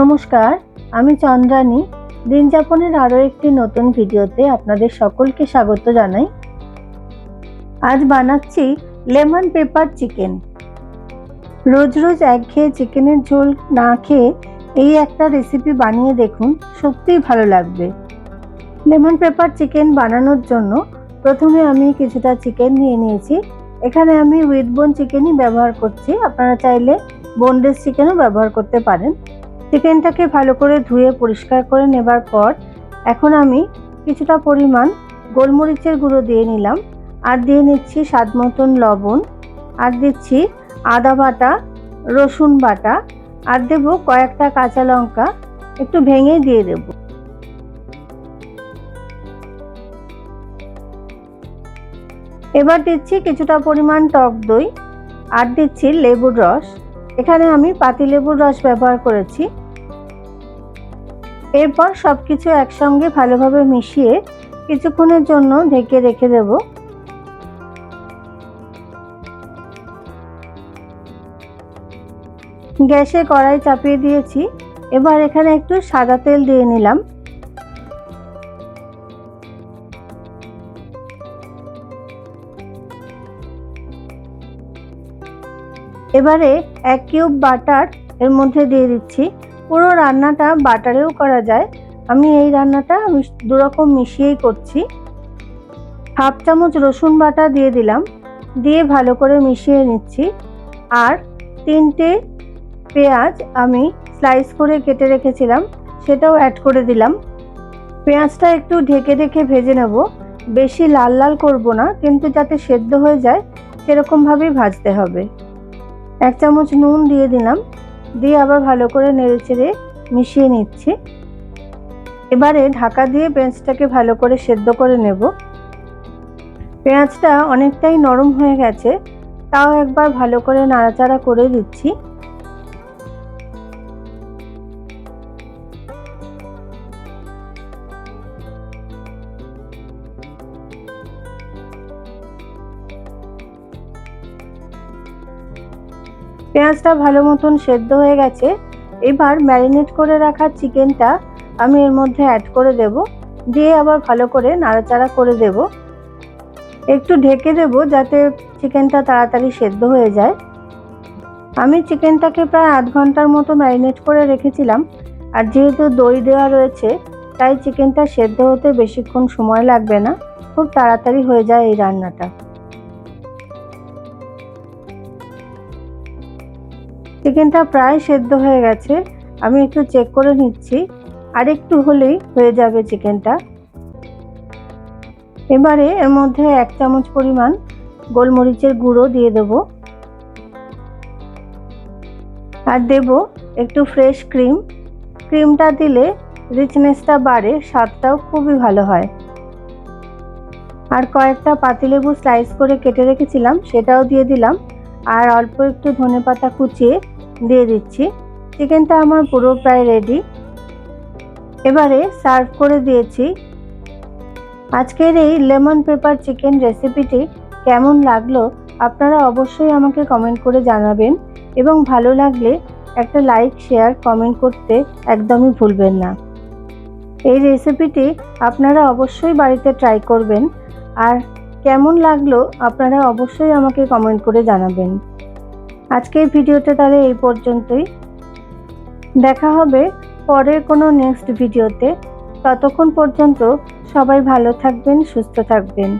নমস্কার, আমি চন্দ্রানী। দিনযাপনের আরও একটি নতুন ভিডিওতে আপনাদের সকলকে স্বাগত জানাই। আজ বানাচ্ছি লেমন পেপার চিকেন। রোজ রোজ একঘেয়ে চিকেনের ঝোল না খেয়ে এই একটা রেসিপি বানিয়ে দেখুন, সত্যিই ভালো লাগবে। লেমন পেপার চিকেন বানানোর জন্য প্রথমে আমি কিছুটা চিকেন নিয়ে নিয়েছি। এখানে আমি উইথ বোন চিকেনই ব্যবহার করছি। আপনারা চাইলে বোনলেস চিকেনও ব্যবহার করতে পারেন। চিকেনটাকে ভালো করে ধুয়ে পরিষ্কার করে নেবার পর এখন আমি কিছুটা পরিমাণ গোলমরিচের গুঁড়ো দিয়ে নিলাম। আর দিয়ে নিচ্ছি স্বাদ মতন লবণ। আর দিচ্ছি আদা বাটা, রসুন বাটা। আর দেবো কয়েকটা কাঁচা লঙ্কা। একটু ভেঙে দিয়ে দেব। এবার দিচ্ছি কিছুটা পরিমাণ টক দই। আর দিচ্ছি লেবুর রস। এখানে আমি পাতি লেবুর রস ব্যবহার করেছি। এরপর সব কিছু একসঙ্গে ভালোভাবে মিশিয়ে কিছুক্ষণের জন্য ঢেকে রেখে দেব। গ্যাসে কড়াই চাপিয়ে দিয়েছি। এবার এখানে একটু সাদা তেল দিয়ে নিলাম। এবারে এক কিউব বাটার এর মধ্যে দিয়ে দিচ্ছি। পুরো রান্নাটা বাটারেও করা যায়। আমি এই রান্নাটা দুরকম মিশিয়েই করছি। হাফ চামচ রসুন বাটা দিয়ে দিলাম। দিয়ে ভালো করে মিশিয়ে নিচ্ছি। আর তিনটে পেঁয়াজ আমি স্লাইস করে কেটে রেখেছিলাম, সেটাও অ্যাড করে দিলাম। পেঁয়াজটা একটু ঢেকে ঢেকে ভেজে নেব। বেশি লাল লাল করব না, কিন্তু যাতে সেদ্ধ হয়ে যায়, সেরকমভাবেই ভাজতে হবে। এক চামচ নুন দিয়ে দিলাম। দিয়ে আবার ভালো করে নেড়েচেড়ে মিশিয়ে নিচ্ছি। এবারে ঢাকা দিয়ে পেঁয়াজটাকে ভালো করে সেদ্ধ করে নেব। পেঁয়াজটা অনেকটাই নরম হয়ে গেছে, তাও একবার ভালো করে নাড়াচাড়া করে দিচ্ছি। পেঁয়াজটা ভালো মতন সেদ্ধ হয়ে গেছে, এবার ম্যারিনেট করে রাখা চিকেনটা আমি এর মধ্যে অ্যাড করে দেব, দিয়ে আবার ভালো করে নাড়াচাড়া করে দেব। একটু ঢেকে দেব যাতে চিকেনটা তাড়াতাড়ি সেদ্ধ হয়ে যায়। আমি চিকেনটাকে প্রায় আধ ঘণ্টার মতো ম্যারিনেট করে রেখেছিলাম, আর যেহেতু দই দেওয়া রয়েছে, তাই চিকেনটা সেদ্ধ হতে বেশিক্ষণ সময় লাগবে না, খুব তাড়াতাড়ি হয়ে যায় এই রান্নাটা। চিকেনটা প্রায় সেদ্ধ হয়ে গেছে। আমি একটু চেক করে নিচ্ছি। আর একটু হলেই হয়ে যাবে চিকেনটা। এবারে এর মধ্যে এক চামচ পরিমাণ গোলমরিচের গুঁড়ো দিয়ে দেব। আর দেব একটু ফ্রেশ ক্রিম ক্রিমটা দিলে রিচনেসটা বাড়ে, স্বাদটাও খুবই ভালো হয়। আর কয়েকটা পাতিলেবু স্লাইস করে কেটে রেখেছিলাম, সেটাও দিয়ে দিলাম। আর অল্প একটু ধনে পাতা কুচিয়ে দিয়ে দিচ্ছি। চিকেনটা আমার পুরো প্রায় রেডি এবারে সার্ভ করে দিয়েছি। আজকের এই লেমন পেপার চিকেন রেসিপিটি কেমন লাগল আপনারা অবশ্যই আমাকে কমেন্ট করে জানাবেন এবং ভালো লাগলে একটা লাইক শেয়ার কমেন্ট করতে একদমই ভুলবেন না। এই রেসিপিটি আপনারা অবশ্যই বাড়িতে ট্রাই করবেন। আর কেমন লাগল আপনারা অবশ্যই আমাকে কমেন্ট করে জানাবেন। আজকের ভিডিওটা তাহলে এই পর্যন্তই। দেখা হবে পরের কোনো নেক্সট ভিডিওতে। ততক্ষণ পর্যন্ত সবাই ভালো থাকবেন, সুস্থ থাকবেন।